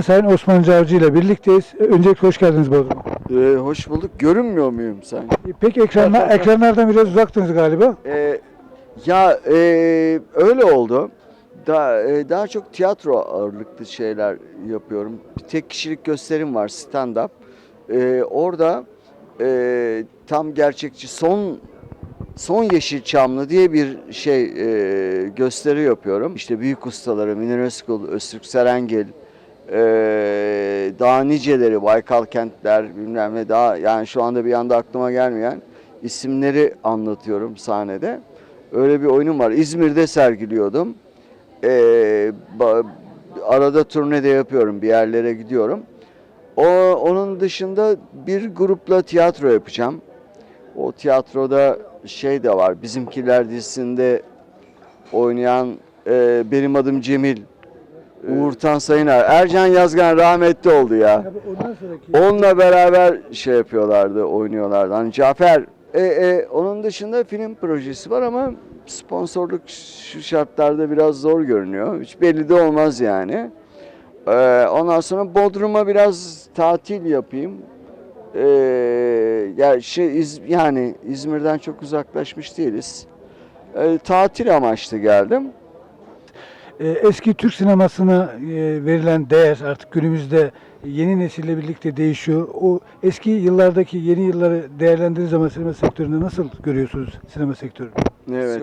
Sayın Osman Cavcı ile birlikteyiz. Öncelikle hoş geldiniz Bodrum'a. Ee, hoş bulduk. Görünmüyor muyum sanki? Peki ekranlar, ekranlardan biraz uzaktınız galiba. Ee, ya e, öyle oldu. Daha, e, daha çok tiyatro ağırlıklı şeyler yapıyorum. Bir tek kişilik gösterim var stand-up. Ee, orada e, tam gerçekçi son son Yeşilçamlı diye bir şey e, gösteri yapıyorum. İşte büyük ustaları Münir Özkul, Öztürk Serengil, e, daha niceleri Baykal Kentler bilmem ne daha yani şu anda bir anda aklıma gelmeyen isimleri anlatıyorum sahnede. Öyle bir oyunum var. İzmir'de sergiliyordum. E, ba- arada turne de yapıyorum. Bir yerlere gidiyorum. O onun dışında bir grupla tiyatro yapacağım. O tiyatroda şey de var. Bizimkiler dizisinde oynayan e, benim adım Cemil. Uğur Tan Sayıner. Ercan Yazgan rahmetli oldu ya. Ondan sonraki Onunla beraber şey yapıyorlardı, oynuyorlardı. Hani Cafer, e, e, onun dışında film projesi var ama sponsorluk şu şartlarda biraz zor görünüyor. Hiç belli de olmaz yani. Ee, ondan sonra Bodrum'a biraz tatil yapayım. Ee, ya şey, İz- yani İzmir'den çok uzaklaşmış değiliz. Ee, tatil amaçlı geldim. E, eski Türk sinemasına e, verilen değer artık günümüzde yeni nesille birlikte değişiyor. O eski yıllardaki yeni yılları değerlendirdiğiniz zaman sinema sektöründe nasıl görüyorsunuz sinema sektörünü? Evet.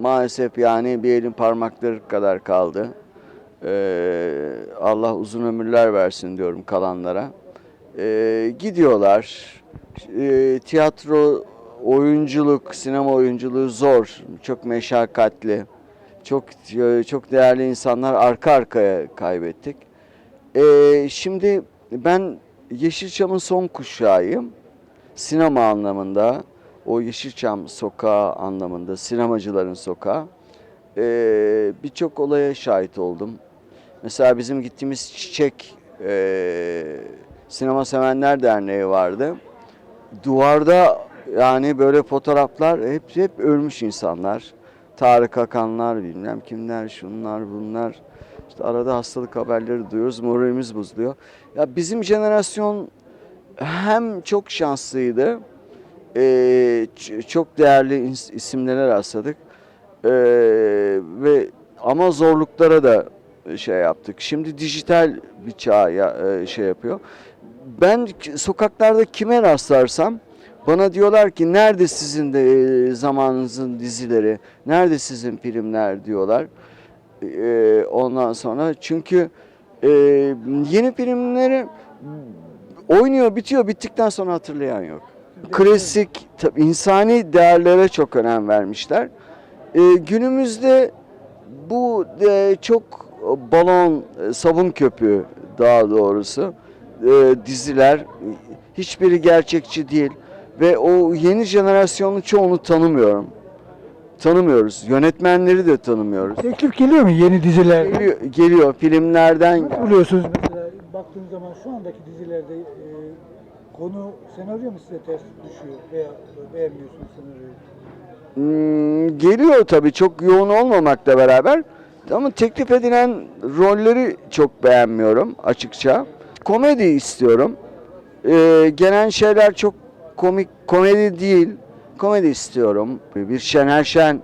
Maalesef yani bir elin parmakları kadar kaldı. Ee, Allah uzun ömürler versin diyorum kalanlara. Ee, gidiyorlar. Ee, tiyatro, oyunculuk, sinema oyunculuğu zor, çok meşakkatli. Çok çok değerli insanlar arka arkaya kaybettik. Ee, şimdi ben Yeşilçam'ın son kuşağıyım. Sinema anlamında, o Yeşilçam sokağı anlamında, sinemacıların sokağı. Ee, Birçok olaya şahit oldum. Mesela bizim gittiğimiz Çiçek e, Sinema Sevenler Derneği vardı. Duvarda yani böyle fotoğraflar hep hep ölmüş insanlar. Tarık Akanlar bilmem kimler şunlar bunlar. İşte arada hastalık haberleri duyuyoruz moralimiz bozuluyor. Ya bizim jenerasyon hem çok şanslıydı. e, çok değerli isimlere rastladık. E, ve ama zorluklara da şey yaptık. Şimdi dijital bir çağ ya, e, şey yapıyor. Ben sokaklarda kime rastlarsam bana diyorlar ki nerede sizin de e, zamanınızın dizileri, nerede sizin filmler diyorlar. E, ondan sonra çünkü e, yeni filmleri oynuyor, bitiyor, bittikten sonra hatırlayan yok. Klasik, tabii insani değerlere çok önem vermişler. E, günümüzde bu e, çok balon, e, sabun köpüğü daha doğrusu e, diziler hiçbiri gerçekçi değil ve o yeni jenerasyonun çoğunu tanımıyorum. Tanımıyoruz. Yönetmenleri de tanımıyoruz. Teklif geliyor mu yeni diziler? Geliyor, geliyor filmlerden Nasıl buluyorsunuz mesela baktığınız zaman şu andaki dizilerde e, konu senaryo mu size ters düşüyor veya beğenmiyorsunuz senaryoyu? Hmm, geliyor tabii çok yoğun olmamakla beraber ama teklif edilen rolleri çok beğenmiyorum açıkça. Komedi istiyorum. Ee, gelen şeyler çok komik komedi değil. Komedi istiyorum. Bir Şener Şen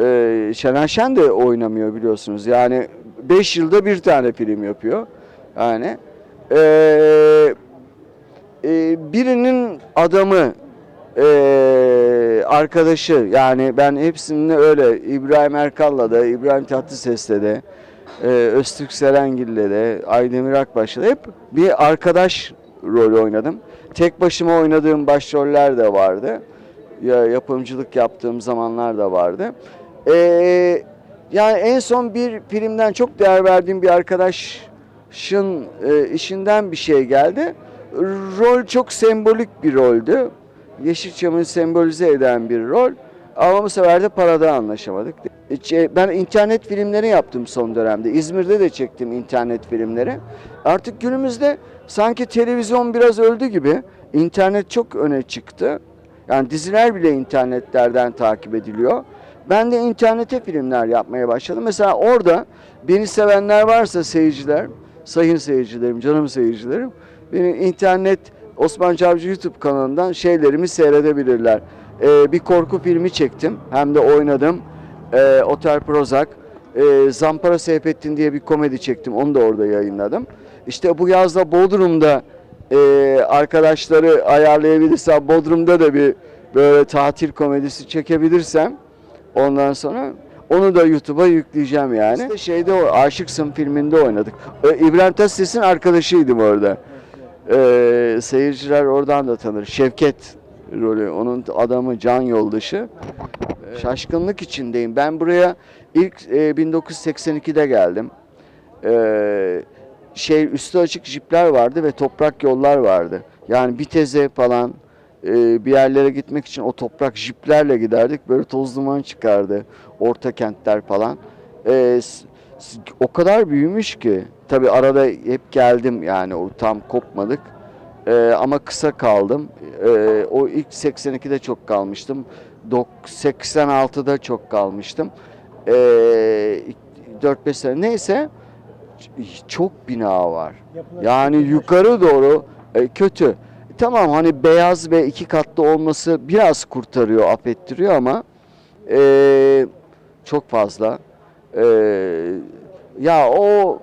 e, Şener Şen de oynamıyor biliyorsunuz. Yani 5 yılda bir tane film yapıyor. Yani eee e, birinin adamı e, arkadaşı yani ben hepsini öyle İbrahim Erkal'la da İbrahim Tatlıses'le de e, Öztürk Serengil'le de Aydemir Akbaş'la hep bir arkadaş rolü oynadım. Tek başıma oynadığım başroller de vardı. Ya, yapımcılık yaptığım zamanlar da vardı. E, yani en son bir filmden çok değer verdiğim bir arkadaşın e, işinden bir şey geldi. Rol çok sembolik bir roldü. Yeşilçam'ı sembolize eden bir rol. Ama bu sefer de parada anlaşamadık. Ben internet filmleri yaptım son dönemde. İzmir'de de çektim internet filmleri. Artık günümüzde sanki televizyon biraz öldü gibi. İnternet çok öne çıktı. Yani diziler bile internetlerden takip ediliyor. Ben de internete filmler yapmaya başladım. Mesela orada beni sevenler varsa seyirciler sayın seyircilerim, canım seyircilerim benim internet Osman Çavcı YouTube kanalından şeylerimi seyredebilirler. Ee, bir korku filmi çektim hem de oynadım. Ee, Otel Prozac. Ee, Zampara Seyfettin diye bir komedi çektim onu da orada yayınladım. İşte bu yazda Bodrum'da e, arkadaşları ayarlayabilirsem Bodrum'da da bir böyle tatil komedisi çekebilirsem ondan sonra onu da YouTube'a yükleyeceğim yani. İşte şeyde o Aşıksın filminde oynadık. Ee, İbrahim Tatlıses'in arkadaşıydım orada. Ee, seyirciler oradan da tanır. Şevket rolü, onun adamı can yoldaşı. Ee, Şaşkınlık içindeyim. Ben buraya ilk e, 1982'de geldim. Ee, şey üstü açık jipler vardı ve toprak yollar vardı. Yani Bitez'e falan e, bir yerlere gitmek için o toprak jiplerle giderdik. Böyle toz duman çıkardı. Orta kentler falan. S- o kadar büyümüş ki. Tabi arada hep geldim yani o tam kopmadık. Ee, ama kısa kaldım. Ee, o ilk 82'de çok kalmıştım. Dok- 86'da çok kalmıştım. Ee, 4-5 sene neyse çok bina var. Yani yukarı doğru e, kötü. Tamam hani beyaz ve iki katlı olması biraz kurtarıyor, affettiriyor ama e, çok fazla. E, ya o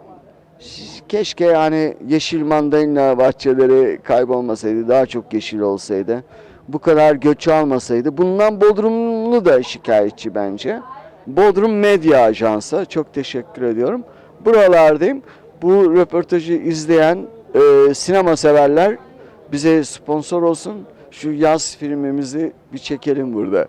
keşke yani yeşil mandalina bahçeleri kaybolmasaydı, daha çok yeşil olsaydı. Bu kadar göç almasaydı. Bundan Bodrumlu da şikayetçi bence. Bodrum Medya Ajansı. Çok teşekkür ediyorum. Buralardayım. Bu röportajı izleyen e, sinema severler bize sponsor olsun. Şu yaz filmimizi bir çekelim burada.